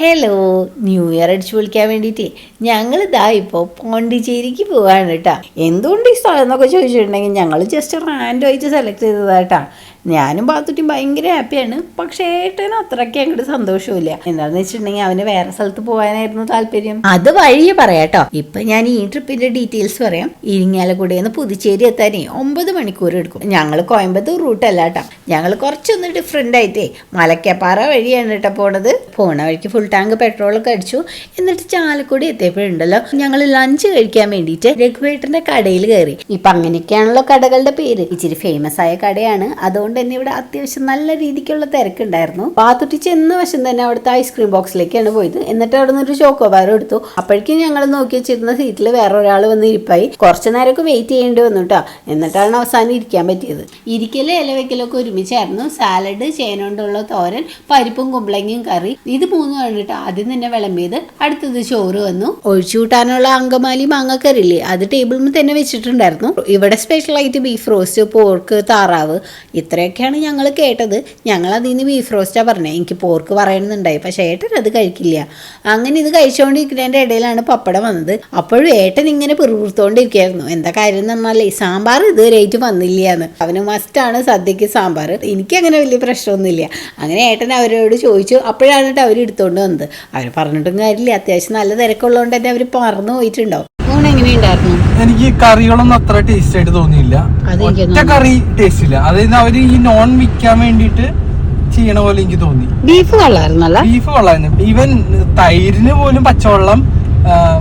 Hello new year അടിച്ചു വിളിക്കാൻ വേണ്ടിയിട്ട്. ഞങ്ങൾ ഇതാ ഇപ്പോൾ പോണ്ടിച്ചേരിക്ക് പോവാണ് കേട്ടോ എന്തുകൊണ്ട് ഈ സ്ഥലം എന്നൊക്കെ ചോദിച്ചിട്ടുണ്ടെങ്കിൽ ഞങ്ങൾ ജസ്റ്റ് റാൻഡം ആയിട്ട് സെലക്ട് ചെയ്തതാട്ടാ ഞാനും പാത്തുട്ടിയും ഭയങ്കര ഹാപ്പിയാണ്. പക്ഷേ ഏട്ടന് അത്രയ്ക്ക് അങ്ങോട്ട് സന്തോഷമില്ല എന്താണെന്ന് വെച്ചിട്ടുണ്ടെങ്കിൽ അവന് വേറെ സ്ഥലത്ത് പോകാനായിരുന്നു താല്പര്യം. അത് വഴി പറയാട്ടോ. ഇപ്പൊ ഞാൻ ഈ ട്രിപ്പിന്റെ ഡീറ്റെയിൽസ് പറയാം. ഇരിങ്ങാലക്കുടയിൽ നിന്ന് പുതുച്ചേരി എത്താനേ ഒമ്പത് മണിക്കൂർ എടുക്കും. ഞങ്ങൾ കോയമ്പത്തൂർ റൂട്ട് അല്ല കേട്ടോ. ഞങ്ങൾ കുറച്ചൊന്ന് ഡിഫറെന്റ് ആയിട്ടേ മലക്കപ്പാറ വഴിയാണ് കേട്ടോ പോണത്. പോണ വഴിക്ക് ഫുൾ ടാങ്ക് പെട്രോളൊക്കെ അടിച്ചു. എന്നിട്ട് ചാലക്കുടി എത്തിയപ്പോഴുണ്ടല്ലോ. ഞങ്ങൾ ലഞ്ച് കഴിക്കാൻ വേണ്ടിയിട്ട് രഘുവേട്ടന്റെ കടയിൽ കയറി. ഇപ്പൊ അങ്ങനെയൊക്കെയാണല്ലോ കടകളുടെ പേര്. ഇച്ചിരി ഫേമസ് ആയ കടയാണ്. അതുകൊണ്ട് തന്നെ ഇവിടെ അത്യാവശ്യം നല്ല രീതിക്കുള്ള തിരക്കുണ്ടായിരുന്നു. പാത്തുട്ടി ചെന്ന വശം തന്നെ അവിടുത്തെ ഐസ്ക്രീം ബോക്സിലേക്കാണ് പോയത്. എന്നിട്ട് അവിടെ നിന്ന് ഒരു ചോക്കോബാർ എടുത്തു. അപ്പോഴേക്കും ഞങ്ങൾ നോക്കി വെച്ചിരുന്ന സീറ്റിൽ വേറെ ഒരാൾ വന്ന് ഇരിപ്പായി. കുറച്ച് നേരമൊക്കെ വെയിറ്റ് ചെയ്യേണ്ടി വന്നു കേട്ടോ എന്നിട്ടാണ് അവസാനം ഇരിക്കാൻ പറ്റിയത്. ഇരിക്കലും ഇല വെക്കലൊക്കെ ഒരുമിച്ചായിരുന്നു. സാലഡ് ചേന കൊണ്ടുള്ള തോരൻ പരിപ്പും കുമ്പളങ്ങയും കറി. ഇത് മൂന്നും കണ്ടിട്ട് ആദ്യം തന്നെ വിളമ്പിയത്. അടുത്തത് ചോറ് വന്നു. ഒഴിച്ചു കൂട്ടാനുള്ള അങ്കമാലി മാങ്ങക്കറിയില്ലേ? അത് ടേബിളിൽ തന്നെ വെച്ചിട്ടുണ്ടായിരുന്നു. ഇവിടെ സ്പെഷ്യലായിട്ട് ബീഫ് റോസ്റ്റ് പോർക്ക് താറാവ്. ഇത്രയൊക്കെയാണ് ഞങ്ങൾ കേട്ടത്. ഞങ്ങൾ അതിൽ നിന്ന് ബീഫ് റോസ്റ്റാണ് പറഞ്ഞത് എനിക്ക് പോർക്ക് പറയണമെന്നുണ്ടായി പക്ഷേ ഏട്ടൻ അത് കഴിക്കില്ല. അങ്ങനെ ഇത് കഴിച്ചുകൊണ്ടിരിക്കുന്നതിന്റെ ഇടയിലാണ് പപ്പടം വന്നത്. അപ്പോഴും ഏട്ടൻ ഇങ്ങനെ പിറുപിറുത്തോണ്ടിരിക്കുകയായിരുന്നു. എന്താ കാര്യം എന്ന് പറഞ്ഞാലേ സാമ്പാർ ഇതുവരെയായിട്ട് വന്നില്ല എന്ന് അവന് മസ്റ്റാണ് സദ്യക്ക് സാമ്പാർ. എനിക്ക് അങ്ങനെ വലിയ പ്രശ്നമൊന്നുമില്ല. അങ്ങനെ ഏട്ടൻ അവരോട് ചോദിച്ചു. അപ്പോഴാണ് അവർ എടുത്തുകൊണ്ട് വന്നത്. അവർ പറഞ്ഞിട്ടും കാര്യമില്ല. അത്യാവശ്യം നല്ല തിരക്കുള്ളതുകൊണ്ട് തന്നെ അവർ പറന്നു പോയിട്ടുണ്ടാവും. എനിക്ക് കറികളൊന്നും അത്ര ടേസ്റ്റ് ആയിട്ട് തോന്നിയില്ല. ഒറ്റ കറി ടേസ്റ്റ് ഇല്ല. അതായത് അവർ ഈ നോൺ വിൽക്കാൻ വേണ്ടിട്ട് ചെയ്യണ പോലെ എനിക്ക് തോന്നി. ബീഫ് കൊള്ളായിരുന്നല്ല. ബീഫ് കൊള്ളായിരുന്നു. ഈവൻ തൈരിന് പോലും പച്ചവെള്ളം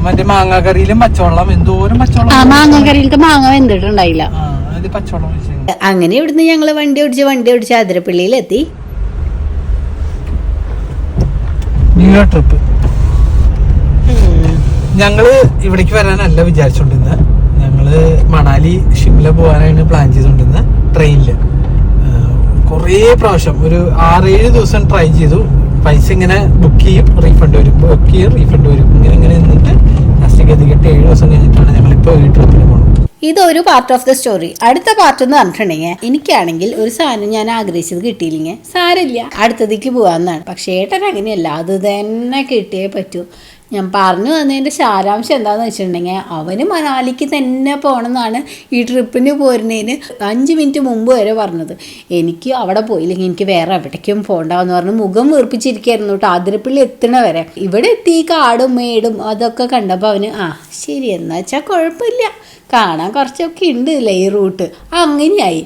മറ്റേ മാങ്ങ കറിയിലും പച്ചവെള്ളം എന്തോരം പച്ചവെള്ളം മാങ്ങ മാങ്ങ വെന്തിട്ടുണ്ടായില്ല. അങ്ങനെ ഇവിടുന്ന് ഞങ്ങൾ വണ്ടി ഓടിച്ച് വണ്ടി ഓടിച്ച് അതിരപ്പള്ളിയിലെത്തി ഇയർ ട്രിപ്പ് ഞങ്ങൾ ഇവിടേക്ക് വരാനല്ല വിചാരിച്ചോണ്ടിരുന്നത് ഞങ്ങൾ മണാലി ഷിംല പോകാനാണ് പ്ലാൻ ചെയ്തോണ്ടിരുന്നത് ട്രെയിനിൽ. കുറേ പ്രാവശ്യം ഒരു ആറേഴ് ദിവസം ട്രൈ ചെയ്തു. പൈസ ഇങ്ങനെ ബുക്ക് ചെയ്യും റീഫണ്ട് വരും. ബുക്ക് ചെയ്യും റീഫണ്ട് വരും. ഇങ്ങനെ ഇങ്ങനെ നിന്നിട്ട് ലാസ്റ്റ് ഗതികെട്ട് ഏഴ് ദിവസം കഴിഞ്ഞിട്ടാണ് ഞങ്ങളിപ്പോ ഈ ട്രിപ്പിന് പോകുന്നത് ഇതൊരു പാർട്ട് ഓഫ് ദ സ്റ്റോറി അടുത്ത പാർട്ട് എന്ന് പറഞ്ഞിട്ടുണ്ടെങ്കിൽ എനിക്കാണെങ്കിൽ ഒരു സാധനം ഞാൻ ആഗ്രഹിച്ചത് കിട്ടിയില്ലെങ്കിൽ സാരമില്ല. അടുത്തതിക്ക് പോകാമെന്നാണ് പക്ഷേ ഏട്ടൻ അങ്ങനെയല്ല അത് തന്നെ കിട്ടിയേ പറ്റൂ. ഞാൻ പറഞ്ഞു തന്നതിന്റെ സാരാംശം എന്താണെന്ന് വെച്ചിട്ടുണ്ടെങ്കിൽ അവന് മണാലിക്ക് തന്നെ പോകണമെന്നാണ് ഈ ട്രിപ്പിന് പോരുന്നതിന് അഞ്ച് മിനിറ്റ് മുമ്പ് വരെ പറഞ്ഞത്. എനിക്ക് അവിടെ പോയില്ലെങ്കിൽ എനിക്ക് വേറെ എവിടേക്കും പോകണ്ടെന്ന് പറഞ്ഞ് മുഖം വീർപ്പിച്ചിരിക്കുകയായിരുന്നു കേട്ടോ. ആതിരപ്പള്ളി എത്തണ വരെ. ഇവിടെ എത്തി കാടും മേടും അതൊക്കെ കണ്ടപ്പോൾ അവന് ആ ശരി എന്നാ വെച്ചാൽ കുഴപ്പമില്ല. കാണാൻ കുറച്ചൊക്കെ ഉണ്ട് ഇല്ലേ ഈ റൂട്ട്. അങ്ങനെയായി.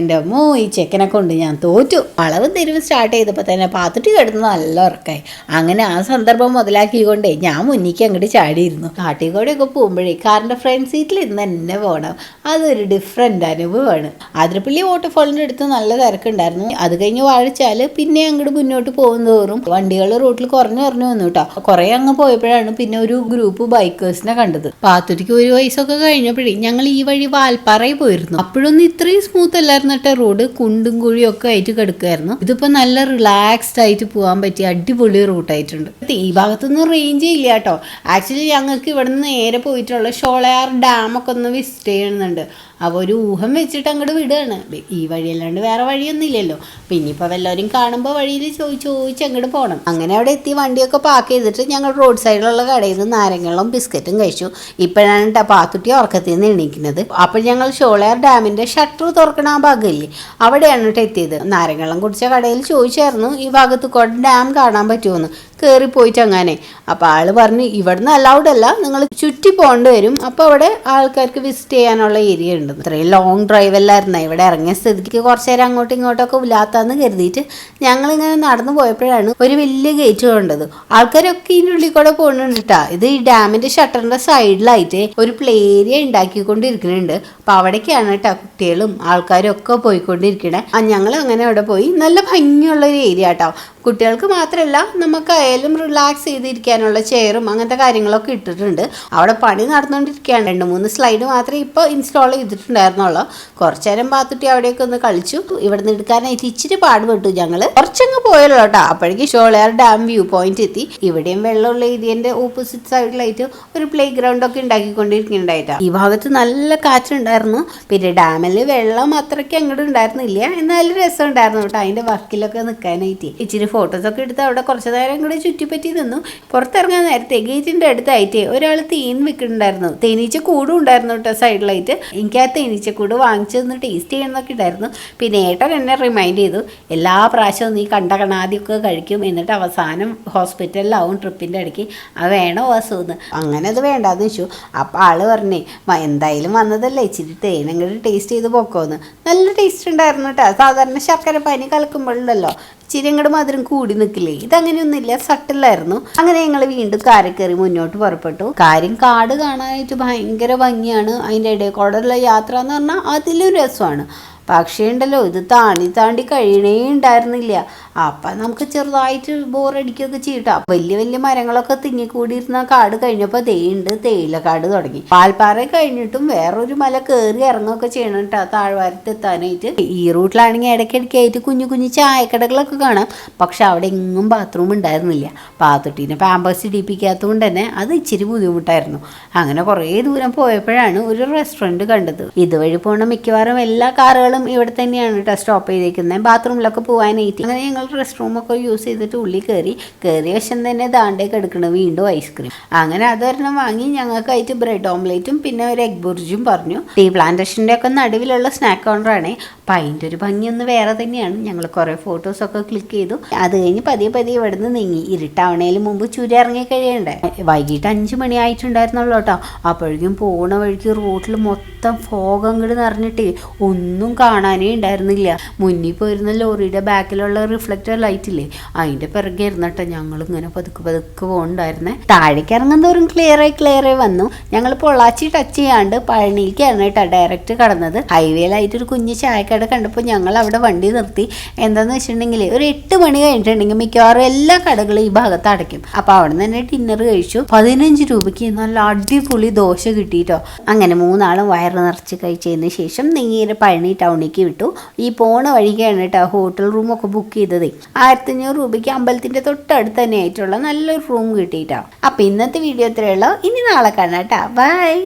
എന്റെ അമ്മോ ഈ ചെക്കനെ കൊണ്ട് ഞാൻ തോറ്റു. അളവ് തെരുവ് സ്റ്റാർട്ട് ചെയ്തപ്പോൾ തന്നെ പാത്തിട്ട് കിടന്ന് നല്ല ഉറക്കായി. അങ്ങനെ ആ സന്ദർഭം മുതലാക്കിക്കൊണ്ടേ ഞാൻ മുന്നിക്ക് അങ്ങോട്ട് ചാടിയിരുന്നു. കാട്ടിക്കൂടെയൊക്കെ പോകുമ്പോഴേ കാറിന്റെ ഫ്രണ്ട് സീറ്റിൽ ഇന്ന് തന്നെ പോകണം അതൊരു ഡിഫറെന്റ് അനുഭവമാണ്. ആതിരപ്പള്ളി വാട്ടർഫാളിന്റെ അടുത്ത് നല്ല തിരക്കുണ്ടായിരുന്നു. അത് കഴിഞ്ഞ് വാഴിച്ചാൽ പിന്നെ അങ്ങോട്ട് മുന്നോട്ട് പോകും തോറും വണ്ടികൾ റോട്ടിൽ കുറഞ്ഞു കുറഞ്ഞു വന്നു കേട്ടോ കുറേ അങ്ങ് പോയപ്പോഴാണ് പിന്നെ ഒരു ഗ്രൂപ്പ് ബൈക്കേഴ്സിനെ കണ്ടത്. പാത്തുട്ടിക്ക് ഒരു വയസ്സൊക്കെ കഴിഞ്ഞപ്പോഴേ ഞങ്ങൾ ഈ വഴി വാൽപ്പാറയിൽ പോയിരുന്നു. അപ്പോഴൊന്നും ഇത്രയും സ്മൂത്ത് അല്ലായിരുന്നു. കേട്ടോ റോഡ് കുണ്ടും കുഴിയും ഒക്കെ ആയിട്ട് കിടക്കുമായിരുന്നു ഇതിപ്പോ നല്ല റിലാക്സ്ഡ് ആയിട്ട് പോകാൻ പറ്റിയ അടിപൊളി റൂട്ടായിട്ടുണ്ട് ഈ ഭാഗത്തൊന്നും റേഞ്ച് ഇല്ല കേട്ടോ. ആക്ച്വലി ഞങ്ങൾക്ക് ഇവിടെ നിന്ന് നേരെ പോയിട്ടുള്ള ഷോളയാർ ഡാം ഒക്കെ ഒന്ന് വിസിറ്റ് ചെയ്യുന്നുണ്ട് അപ്പോൾ ഒരു ഊഹം വെച്ചിട്ട് അങ്ങോട്ട് വിടുകയാണ് ഈ വഴിയല്ലാണ്ട് വേറെ വഴിയൊന്നും ഇല്ലല്ലോ ഇനിയിപ്പോൾ എല്ലാവരും കാണുമ്പോൾ വഴിയിൽ ചോദിച്ച് ചോദിച്ച് അങ്ങോട്ട് പോകണം അങ്ങനെ അവിടെ എത്തി വണ്ടിയൊക്കെ പാക്ക് ചെയ്തിട്ട് ഞങ്ങൾ റോഡ് സൈഡിലുള്ള കടയിൽ നിന്ന് നാരങ്ങളും ബിസ്ക്കറ്റും കഴിച്ചു. ഇപ്പോഴാണ് കേട്ടോ പാത്തുട്ടി ഉറക്കത്തിൽ നിന്ന് എണീക്കുന്നത്. അപ്പോൾ ഞങ്ങൾ ഷോളയാർ ഡാമിന്റെ ഷട്ടർ തുറക്കണ ആ ഭാഗമില്ലേ? അവിടെയാണ് കേട്ടോ എത്തിയത്. നാരങ്ങളും കുടിച്ച കടയിൽ ചോദിച്ചായിരുന്നു ഈ ഭാഗത്ത് കൂടെ ഡാം കാണാൻ പറ്റുമെന്ന് കയറി പോയിട്ട് അങ്ങനെ അപ്പോൾ ആൾ പറഞ്ഞു ഇവിടുന്ന് അലൗഡ് അല്ല നിങ്ങൾ ചുറ്റി പോകേണ്ടി വരും. അപ്പോൾ അവിടെ ആൾക്കാർക്ക് വിസിറ്റ് ചെയ്യാനുള്ള ഏരിയ ഉണ്ട്. ഇത്രയും ലോങ് ഡ്രൈവ് അല്ലായിരുന്നു ഇവിടെ ഇറങ്ങിയ സ്ഥിതിക്ക് കുറച്ച് നേരം അങ്ങോട്ടും ഇങ്ങോട്ടൊക്കെ ഇല്ലാത്തതെന്ന് കരുതിയിട്ട് ഞങ്ങളിങ്ങനെ നടന്നു പോയപ്പോഴാണ് ഒരു വലിയ ഗേറ്റ് കണ്ടത്. ആൾക്കാരൊക്കെ ഇതിന്റെ ഉള്ളിൽ കൂടെ പോകുന്നുണ്ട് ഇത് ഈ ഡാമിന്റെ ഷട്ടറിന്റെ സൈഡിലായിട്ട് ഒരു പ്ലേ ഏരിയ ഉണ്ടാക്കിക്കൊണ്ടിരിക്കുന്നുണ്ട്. അപ്പോൾ അവിടേക്കാണ് കേട്ടോ കുട്ടികളും ആൾക്കാരും ഒക്കെ പോയിക്കൊണ്ടിരിക്കണേ. ഞങ്ങൾ അങ്ങനെ അവിടെ പോയി. നല്ല ഭംഗിയുള്ള ഒരു ഏരിയ കേട്ടോ കുട്ടികൾക്ക് മാത്രമല്ല നമുക്കായാലും റിലാക്സ് ചെയ്തിരിക്കാനുള്ള ചെയറും അങ്ങനത്തെ കാര്യങ്ങളൊക്കെ ഇട്ടിട്ടുണ്ട്. അവിടെ പണി നടന്നുകൊണ്ടിരിക്കുകയാണ്. രണ്ട് മൂന്ന് സ്ലൈഡ് മാത്രമേ ഇപ്പോൾ ഇൻസ്റ്റാൾ ചെയ്തിട്ടുണ്ടായിരുന്നുള്ളൂ. കുറച്ചേരം പാത്തുട്ടി അവിടെയൊക്കെ ഒന്ന് കളിച്ചു. ഇവിടെ നിന്ന് എടുക്കാനായിട്ട് ഇച്ചിരി പാടുപെട്ടു ഞങ്ങൾ കുറച്ചങ്ങ് പോയല്ലോ കേട്ടോ. അപ്പോഴേക്കും ഷോളയാർ ഡാം വ്യൂ പോയിന്റ് എത്തി. ഇവിടെയും വെള്ളമുള്ള ഏരിയന്റെ ഓപ്പോസിറ്റ് സൈഡിലായിട്ട് ഒരു പ്ലേ ഗ്രൗണ്ട് ഒക്കെ ഉണ്ടാക്കിക്കൊണ്ടിരിക്കുന്നുണ്ടായിട്ടാ. ഈ ഭാഗത്ത് നല്ല കാറ്റുണ്ടായിരുന്നു. പിന്നെ ഡാമിൽ വെള്ളം അത്രയ്ക്ക് അങ്ങോട്ട് ഉണ്ടായിരുന്നില്ല. എന്നാലും രസം ഉണ്ടായിരുന്നു കേട്ടോ. അതിന്റെ വർക്കിലൊക്കെ നിൽക്കാനായിട്ട് ഇച്ചിരി ഫോട്ടോസൊക്കെ എടുത്ത് അവിടെ കുറച്ച് നേരം കൂടെ ചുറ്റിപ്പറ്റി നിന്നു. പുറത്തിറങ്ങാൻ നേരത്തെ ഗേറ്റിന്റെ അടുത്തായിട്ട് ഒരാൾ തേൻ വിൽക്കുന്നുണ്ടായിരുന്നു തേനീച്ച കൂടും ഉണ്ടായിരുന്നു കേട്ടോ സൈഡിലായിട്ട്. എനിക്ക് ആ തേനീച്ചക്കൂട് വാങ്ങിച്ചു നിന്ന് ടേസ്റ്റ് ചെയ്യണമെന്നൊക്കെ ഉണ്ടായിരുന്നു. പിന്നെ ഏട്ടൻ എന്നെ റിമൈൻഡ് ചെയ്തു എല്ലാ പ്രാവശ്യവും നീ കണ്ട കണാദ്യമൊക്കെ കഴിക്കും. എന്നിട്ട് അവസാനം ഹോസ്പിറ്റലിലാവും ട്രിപ്പിന്റെ ഇടയ്ക്ക്. അത് വേണോ വാസുന്ന് അങ്ങനെ അത് വേണ്ടാന്ന് വെച്ചു. അപ്പോൾ ആൾ പറഞ്ഞേ എന്തായാലും വന്നതല്ലേ. ഇച്ചിരി തേനങ്ങോട്ട് ടേസ്റ്റ് ചെയ്ത് പോക്കോന്ന്. നല്ല ടേസ്റ്റ് ഉണ്ടായിരുന്നു കേട്ടോ. സാധാരണ ശർക്കര പനി കലക്കുമ്പോഴുണ്ടല്ലോ. ഇച്ചിരി അങ്ങോട്ട് മധുരം കൂടി നിൽക്കില്ലേ? ഇതങ്ങനെയൊന്നുമില്ല സട്ടിലായിരുന്നു അങ്ങനെ ഞങ്ങൾ വീണ്ടും കാറിൽ കയറി മുന്നോട്ട് പുറപ്പെട്ടു. കാര്യം കാട് കാണാനായിട്ട് ഭയങ്കര ഭംഗിയാണ്. അതിന്റെ ഇടയിൽ കൂടെയുള്ള യാത്ര എന്ന് പറഞ്ഞാൽ അതിലും രസമാണ്. പക്ഷേ ഉണ്ടല്ലോ ഇത് താണ്ടി താണ്ടി കഴിയണേ ഉണ്ടായിരുന്നില്ല. അപ്പം നമുക്ക് ചെറുതായിട്ട് ബോറടിക്കുകയൊക്കെ ചെയ്യട്ടോ. വലിയ വലിയ മരങ്ങളൊക്കെ തിങ്ങിക്കൂടിയിരുന്ന കാട് കഴിഞ്ഞപ്പോൾ തേയുണ്ട് തേയില കാട് തുടങ്ങി. പാൽപ്പാറ കഴിഞ്ഞിട്ടും വേറൊരു മല കയറി ഇറങ്ങുകയൊക്കെ ചെയ്യണം കേട്ടോ താഴ്വാരത്ത് എത്താനായിട്ട്. ഈ റൂട്ടിലാണെങ്കിൽ ഇടയ്ക്കിടയ്ക്കായിട്ട് കുഞ്ഞു കുഞ്ഞു ചായക്കടകളൊക്കെ കാണാം. പക്ഷെ അവിടെ എങ്ങും ബാത്റൂം ഉണ്ടായിരുന്നില്ല. പാത്തുട്ടീനെ പാമ്പേഴ്സ് ഇടിപ്പിക്കാത്തതുകൊണ്ട് തന്നെ അത് ഇച്ചിരി ബുദ്ധിമുട്ടായിരുന്നു. അങ്ങനെ കുറേ ദൂരം പോയപ്പോഴാണ് ഒരു റെസ്റ്റോറന്റ് കണ്ടത്. ഇതുവഴി പോണ മിക്കവാറും എല്ലാ കാറുകളും ഇവിടെ തന്നെയാണ് കേട്ടോ സ്റ്റോപ്പ് ചെയ്തേക്കുന്നത് ബാത്റൂമിലൊക്കെ പോകാനായിട്ട് അങ്ങനെ ഞങ്ങൾ റെസ്റ്റ് റൂമൊക്കെ യൂസ് ചെയ്തിട്ട് ഉള്ളിൽ കയറി കയറിയ വശം തന്നെ ദാണ്ടേക്ക് എടുക്കണം വീണ്ടും ഐസ്ക്രീം അങ്ങനെ അതൊരെണ്ണം വാങ്ങി ഞങ്ങൾക്കായിട്ട് ബ്രെഡ് ഓംലേറ്റും പിന്നെ ഒരു എഗ് ബുർജും പറഞ്ഞു. ടീ പ്ലാന്റേഷന്റെ ഒക്കെ നടുവിലുള്ള സ്നാക്ക് കൗണ്ടറാണ് അപ്പം അതിന്റെ ഒരു ഭംഗിയൊന്ന് വേറെ തന്നെയാണ്. ഞങ്ങൾ കുറേ ഫോട്ടോസൊക്കെ ക്ലിക്ക് ചെയ്തു. അത് കഴിഞ്ഞ് പതിയെ പതിയെ ഇവിടെ നിന്ന് നീങ്ങി. ഇരുട്ടാവണേലും മുമ്പ് ചുരി ഇറങ്ങി കഴിയണ്ടേ. വൈകിട്ട് അഞ്ച് മണി ആയിട്ടുണ്ടായിരുന്നുള്ളൂ കേട്ടോ അപ്പോഴേക്കും പോണ വഴിക്ക് റോട്ടിൽ മൊത്തം ഫോഗ് അങ്ങോട്ട് നിറഞ്ഞിട്ട് ഒന്നും കാണാനേ ഉണ്ടായിരുന്നില്ല. മുന്നിൽ പോയിരുന്ന ലോറിയുടെ ബാക്കിലുള്ള റിഫ്ലക്റ്റർ ലൈറ്റ് ഇല്ലേ? അതിന്റെ പിറകെ ഇരുന്നിട്ട് ഞങ്ങൾ ഇങ്ങനെ പതുക്കെ പതുക്കെ പോകുന്നുണ്ടായിരുന്നേ താഴേക്ക് ഇറങ്ങും തോറും ക്ലിയറായി ആയി വന്നു. ഞങ്ങൾ പൊള്ളാച്ചി ടച്ച് ചെയ്യാണ്ട് പഴനിയിലേക്കാണ് കേട്ടോ ഡയറക്റ്റ് കടന്നത്. ഹൈവേയിലായിട്ട് ഒരു കുഞ്ഞ് ചായക്കട കണ്ടപ്പോൾ ഞങ്ങൾ അവിടെ വണ്ടി നിർത്തി. എന്താന്ന് വെച്ചിട്ടുണ്ടെങ്കിൽ ഒരു എട്ട് മണി കഴിഞ്ഞിട്ടുണ്ടെങ്കിൽ മിക്കവാറും എല്ലാ കടകളും ഈ ഭാഗത്ത് അടയ്ക്കും. അപ്പോൾ അവിടെ നിന്ന് തന്നെ ഡിന്നർ കഴിച്ചു. പതിനഞ്ച് രൂപയ്ക്ക് നല്ല അടിപൊളി ദോശ കിട്ടിയിട്ടോ അങ്ങനെ മൂന്നാളും വയറ് നിറച്ച് കഴിച്ചതിന് ശേഷം നേരെ പഴനി ടൗണിലേക്ക് വിട്ടു. ഈ പോണ വഴിക്കാണ് കേട്ടോ ഹോട്ടൽ റൂമൊക്കെ ബുക്ക് ചെയ്തത്. ആയിരത്തഞ്ഞൂറ് രൂപയ്ക്ക് അമ്പലത്തിന്റെ തൊട്ടടുത്ത് തന്നെ ആയിട്ടുള്ള നല്ലൊരു റൂം കിട്ടിയിട്ടാണ് അപ്പം ഇന്നത്തെ വീഡിയോ ഇത്രയേ ഉള്ളൂ. ഇനി നാളെ കാണാം കേട്ടോ. ബൈ